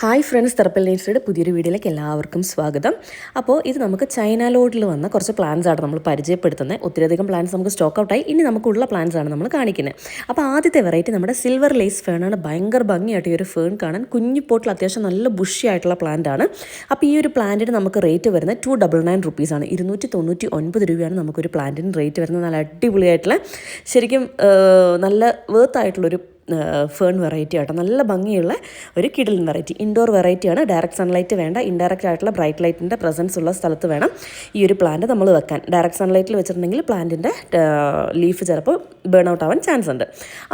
Hi friends തെറപ്പൽ നേച്ചറുടെ പുതിയൊരു വീഡിയോയിലേക്ക് എല്ലാവർക്കും സ്വാഗതം. അപ്പോൾ ഇത് നമുക്ക് ചൈന ലോഡിൽ വന്ന കുറച്ച് പ്ലാൻസ് ആണ് നമ്മൾ പരിചയപ്പെടുത്തുന്നത് ഒത്തിരിയധികം പ്ലാൻസ് നമുക്ക് സ്റ്റോക്ക് ഔട്ടായി ഇനി നമുക്കുള്ള പ്ലാൻസ് ആണ് നമ്മൾ കാണിക്കുന്നത് അപ്പോൾ ആദ്യത്തെ വെറൈറ്റി നമ്മുടെ സിൽവർ ലേസ് ഫേണാണ് ഭയങ്കര ഭംഗിയായിട്ട് ഈ ഒരു ഫേൺ കാണാൻ കുഞ്ഞു പോട്ടിൽ അത്യാവശ്യം നല്ല ബുഷി ആയിട്ടുള്ള പ്ലാന്റ് ആണ്. അപ്പോൾ ഈ ഒരു പ്ലാന്റിന് നമുക്ക് റേറ്റ് വരുന്നത് ടു ഡബിൾ നയൻ റുപ്പീസാണ് ഇരുന്നൂറ്റി തൊണ്ണൂറ്റി ഒൻപത് രൂപയാണ് നമുക്കൊരു പ്ലാന്റിന് റേറ്റ് വരുന്നത്. നല്ല അടിപൊളിയായിട്ടുള്ള ശരിക്കും നല്ല വേർത്ത് ആയിട്ടുള്ളൊരു ഫേൺ വെറൈറ്റി ആട്ടോ. നല്ല ഭംഗിയുള്ള ഒരു കിഡിലിൻ വെറൈറ്റി ഇൻഡോർ വെറൈറ്റിയാണ് ഡയറക്റ്റ് സൺലൈറ്റ് വേണ്ട. ഇൻഡയറക്റ്റ് ആയിട്ടുള്ള ബ്രൈറ്റ് ലൈറ്റിന്റെ പ്രസൻസ് ഉള്ള സ്ഥലത്ത് വേണം ഈ ഒരു പ്ലാന്റ് നമ്മൾ വെക്കാൻ. ഡയറക്റ്റ് സൺലൈറ്റിൽ വെച്ചിട്ടുണ്ടെങ്കിൽ പ്ലാന്റിന്റെ ലീഫ് ചിലപ്പോൾ ബേൺ ഔട്ട് ആവാൻ ചാൻസ് ഉണ്ട്.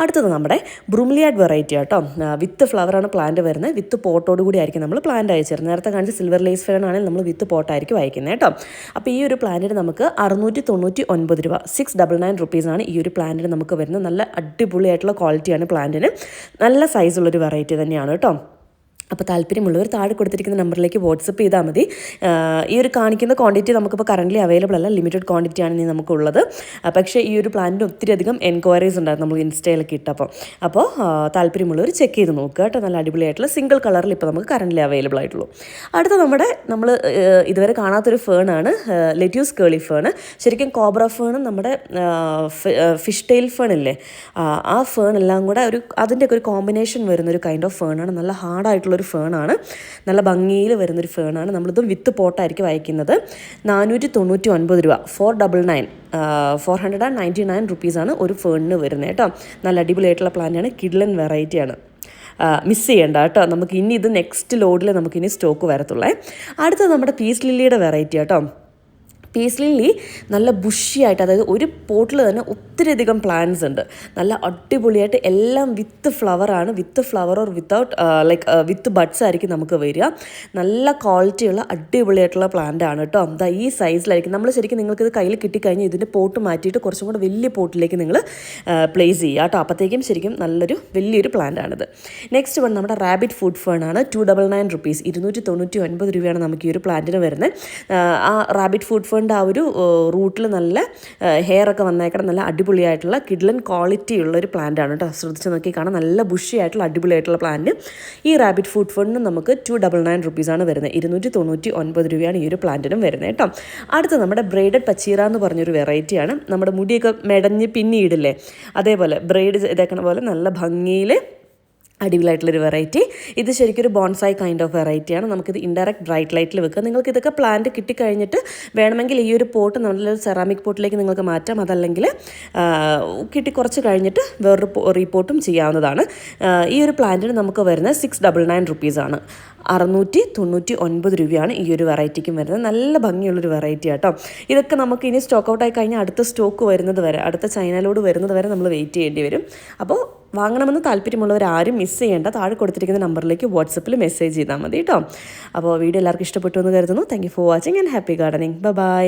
അടുത്തത് നമ്മുടെ ബ്രൂംലിയാഡ് വെറൈറ്റി ആട്ടോ. വിത്ത് ഫ്ലവറാണ് പ്ലാന്റ് വരുന്നത്. വിത്ത് പോട്ടോട് കൂടി ആയിരിക്കും നമ്മൾ പ്ലാന്റ് അയച്ചിരുന്നത്. നേരത്തെ കാണിച്ച സിൽവർ ലേസ് ഫേൺ ആണെങ്കിൽ നമ്മൾ വിത്ത് പോട്ടായിരിക്കും അയക്കുന്നത് കേട്ടോ. അപ്പോൾ ഈ ഒരു പ്ലാന്റിന് നമുക്ക് അറുന്നൂറ്റി തൊണ്ണൂറ്റി ഒൻപത് രൂപ സിക്സ് ഡബിൾ നയൻ റുപ്പീസാണ് ഈ ഒരു പ്ലാന്റിന് നമുക്ക് വരുന്നത്. നല്ല അടിപൊളിയായിട്ടുള്ള ക്വാളിറ്റിയാണ് പ്ലാന്റിന് നല്ല സൈസുള്ളൊരു വെറൈറ്റി തന്നെയാണ് കേട്ടോ. അപ്പോൾ താല്പര്യമുള്ളവർ താഴെ കൊടുത്തിരിക്കുന്ന നമ്പറിലേക്ക് വാട്സപ്പ് ചെയ്താൽ മതി. ഈ ഒരു കാണിക്കുന്ന ക്വാണ്ടിറ്റി നമുക്കിപ്പോൾ കറന്റ്ലി അവൈലബിൾ അല്ല. ലിമിറ്റഡ് ക്വാണ്ടിറ്റിയാണ് ഇനി നമുക്കുള്ളത്. പക്ഷേ ഈ ഒരു പ്ലാന്റിന് ഒത്തിരി അധികം എൻക്വയറീസ് ഉണ്ടായിരുന്നു നമ്മൾ ഇൻസ്റ്റയിലൊക്കെ ഇട്ടപ്പോൾ അപ്പോൾ താല്പര്യമുള്ളവർ ചെക്ക് ചെയ്ത് നോക്കുക കേട്ടോ. നല്ല അടിപൊളിയായിട്ടുള്ള സിംഗിൾ കളറിൽ ഇപ്പോൾ നമുക്ക് കറന്റ്ലി അവൈലബിൾ ആയിട്ടുള്ളൂ. അടുത്ത നമ്മുടെ നമ്മൾ ഇതുവരെ കാണാത്തൊരു ഫേണാണ് ലെറ്റ്യൂസ് കേളി ഫേൺ ശരിക്കും കോബ്ര ഫേണും നമ്മുടെ ഫിഷ് ടെയിൽ ഫേൺ ഇല്ലേ? ആ, ഫേൺ എല്ലാം കൂടെ ഒരു അതിന്റെയൊക്കെ ഒരു കോമ്പിനേഷൻ വരുന്ന ഒരു കൈൻഡ് ഓഫ് ഫേണാണ് നല്ല ഹാർഡായിട്ടുള്ളൊരു ഫേണാണ്. നല്ല ഭംഗിയിൽ വരുന്നൊരു ഫേണാണ്. നമ്മളിതും വിത്ത് പോട്ടായിരിക്കും അയക്കുന്നത്. നാനൂറ്റി തൊണ്ണൂറ്റി ഒൻപത് രൂപ four double nine four hundred and ninety nine റുപ്പീസാണ് ഒരു ഫേണിന് വരുന്നത് കേട്ടോ. നല്ല അടിപൊളിയായിട്ടുള്ള പ്ലാന്റാണ്. കിഡ്ലൻ വെറൈറ്റിയാണ്. മിസ് ചെയ്യേണ്ട കേട്ടോ. നമുക്ക് ഇനി ഇത് നെക്സ്റ്റ് ലോഡിൽ നമുക്കിനി സ്റ്റോക്ക് വരത്തുള്ളേ. അടുത്തത് നമ്മുടെ പീസ് ലില്ലിയുടെ വെറൈറ്റി കേട്ടോ. പീസ് ലില്ലി നല്ല ബുഷിയായിട്ട് അതായത് ഒരു പോട്ടിൽ തന്നെ ഒത്തിരിയധികം പ്ലാന്റ്സ് ഉണ്ട്. നല്ല അടിപൊളിയായിട്ട് എല്ലാം with ഫ്ലവറാണ് with flower or without like with buds ആയിരിക്കും നമുക്ക് വരിക. നല്ല ക്വാളിറ്റിയുള്ള അടിപൊളിയായിട്ടുള്ള പ്ലാന്റ് ആണ് കേട്ടോ എന്താ ഈ സൈസിലായിരിക്കും നമ്മൾ ശരിക്കും നിങ്ങൾക്ക് ഇത് കയ്യിൽ കിട്ടിക്കഴിഞ്ഞാൽ ഇതിന്റെ പോട്ട് മാറ്റിയിട്ട് കുറച്ചും കൂടെ വലിയ പോട്ടിലേക്ക് നിങ്ങൾ പ്ലേസ് ചെയ്യുക കേട്ടോ അപ്പോഴത്തേക്കും ശരിക്കും നല്ലൊരു വലിയൊരു പ്ലാന്റ് ആണിത്. നെക്സ്റ്റ് വൺ നമ്മുടെ റാബിറ്റ് ഫുഡ് ഫേൺ ആണ്. ടു ഡബിൾ നയൻ റുപ്പീസ് ഇരുന്നൂറ്റി തൊണ്ണൂറ്റി ഒൻപത് രൂപയാണ് നമുക്ക് ഈ ഒരു പ്ലാന്റിന് വരുന്നത്. ആ റാബിറ്റ് ഫുഡ് ഫേണിന്റെ ആ ഒരു റൂട്ടിൽ നല്ല ഹെയർ ഒക്കെ വന്നേക്കണം നല്ല അടിപൊളിയായിട്ടുള്ള കിഡ്ലൻ ക്വാളിറ്റി ഉള്ള ഒരു പ്ലാന്റ് ആണ് കേട്ടോ. ശ്രദ്ധിച്ച് നോക്കി കാണാം. നല്ല ബുഷി ആയിട്ടുള്ള അടിപൊളിയായിട്ടുള്ള പ്ലാന്റ് ഈ റാബിറ്റ് ഫുഡ് ഫണ്ടിന് നമുക്ക് ടു ഡബിൾ നയൻ റുപ്പീസാണ് വരുന്നത്. ഇരുന്നൂറ്റി തൊണ്ണൂറ്റി ഒൻപത് രൂപയാണ് ഈ ഒരു പ്ലാന്റിനും വരുന്നത് കേട്ടോ. അടുത്ത നമ്മുടെ ബ്രെയ്ഡഡ് പച്ചീറ എന്ന് പറഞ്ഞൊരു വെറൈറ്റിയാണ് നമ്മുടെ മുടിയൊക്കെ മെടഞ്ഞ് പിന്നിയിടില്ലേ അതേപോലെ ബ്രെയ്ഡ് ഇതേക്കണ പോലെ നല്ല ഭംഗിയിൽ അടിപൊളിയായിട്ടുള്ളൊരു വെറൈറ്റി ഇത് ശരിക്കും ഒരു ബോൺസായി കൈൻഡ് ഓഫ് വെറൈറ്റിയാണ് നമുക്കിത് ഇൻഡയറക്റ്റ് ബ്രൈറ്റ് ലൈറ്റിൽ വെക്കുക. നിങ്ങൾക്ക് ഇതൊക്കെ പ്ലാന്റ് കിട്ടിക്കഴിഞ്ഞിട്ട് വേണമെങ്കിൽ ഈ ഒരു പോട്ട് നല്ലൊരു സെറാമിക് പോട്ടിലേക്ക് നിങ്ങൾക്ക് മാറ്റാം. അതല്ലെങ്കിൽ കിട്ടി കുറച്ച് കഴിഞ്ഞിട്ട് വേറൊരു റീപോർട്ടും ചെയ്യാവുന്നതാണ്. ഈ ഒരു പ്ലാന്റിന് നമുക്ക് വരുന്നത് സിക്സ് ഡബിൾ നയൻ റുപ്പീസാണ് അറുന്നൂറ്റി തൊണ്ണൂറ്റി ഒൻപത് രൂപയാണ് ഈ ഒരു വെറൈറ്റിക്കും വരുന്നത്. നല്ല ഭംഗിയുള്ളൊരു വെറൈറ്റി ആട്ടോ. ഇതൊക്കെ നമുക്ക് ഇനി സ്റ്റോക്ക് ഔട്ട് ആയി കഴിഞ്ഞാൽ അടുത്ത സ്റ്റോക്ക് വരുന്നത് വരെ അടുത്ത ചൈനയിലോട് വരുന്നത് വരെ നമ്മൾ വെയിറ്റ് ചെയ്യേണ്ടി വരും. അപ്പോൾ വാങ്ങണമെന്ന് താല്പര്യമുള്ളവർ ആരും മിസ് ചെയ്യേണ്ട. താഴെ കൊടുത്തിരിക്കുന്ന നമ്പറിലേക്ക് വാട്സപ്പിൽ മെസ്സേജ് ചെയ്താൽ മതി കേട്ടോ അപ്പോൾ വീഡിയോ എല്ലാവർക്കും ഇഷ്ടപ്പെട്ടു എന്ന് കരുതുന്നു. Thank for watching and happy gardening bye